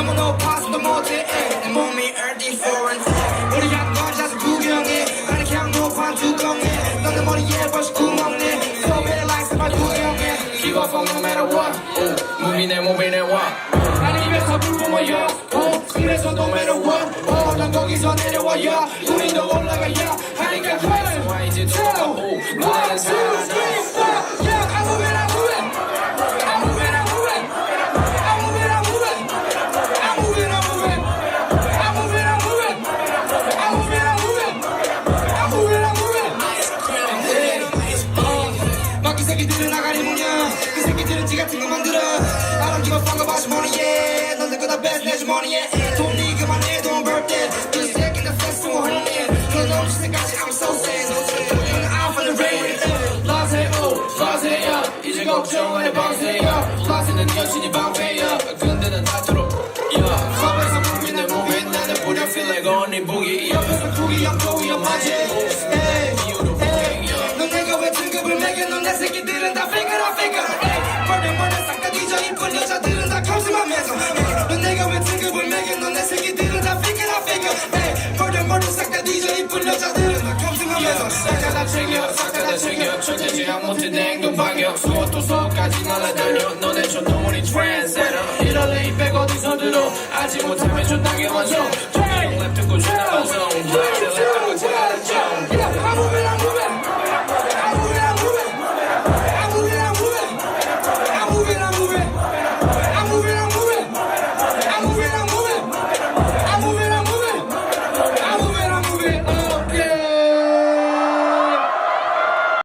너무 높아서 너 못해. 에. 내 몸이 earthy foreign. 에. 우리 양건 자서 구경해. 나는 그냥 높아 두꺼해 너네 머리에 벌써 구멍내 So bad like somebody 구경해. Keep up on no matter what. 오, 몸이 내 몸이 내 와. 나는 입에서 불 뿜어요 오, 그래서 no matter what. 오, 난 거기서 내려와요 우리도 올라가야 하니까. 와 들어가 오 새끼들은 아가리 무냐? 그 새끼들은 지 같은 거 만들어. I don't give a fuck about your money yeah 넌 내 거 다 best 내 주머니에 돈이 그만해 돈 벌때 그 새끼는 flex 좀 혼내 그 없을 때까지 I'm so sad. 너는 out for the rain 라세오 라세야 이제 걱정 안해 방세야 라세는 여신이 방패야 근데는 나처럼 야 컵에서 부인 내 몸에 나는 뿌려 feel like 부기. 옆에서 부기 옆도 위험하지? 이 새끼들은 다 fake라 fake라 버려 버려 싹다 뒤져 이쁜 여자들은 다 컴스만면서. 넌 내가 왜 등급을 매겨? 넌내 새끼들은 다 fake라 fake라 버려 버려 싹다 뒤져 이쁜 여자들은 다 컴스만면서. 싹다 다 챙겨 싹다 다 챙겨. 천재지향 못해 냉동 반격 수업 또 수업까지 날아다녀. 너네 저 동물이 트랜스세터 이런 레이 백 어디서 들어 아직 못하면 존나게 완성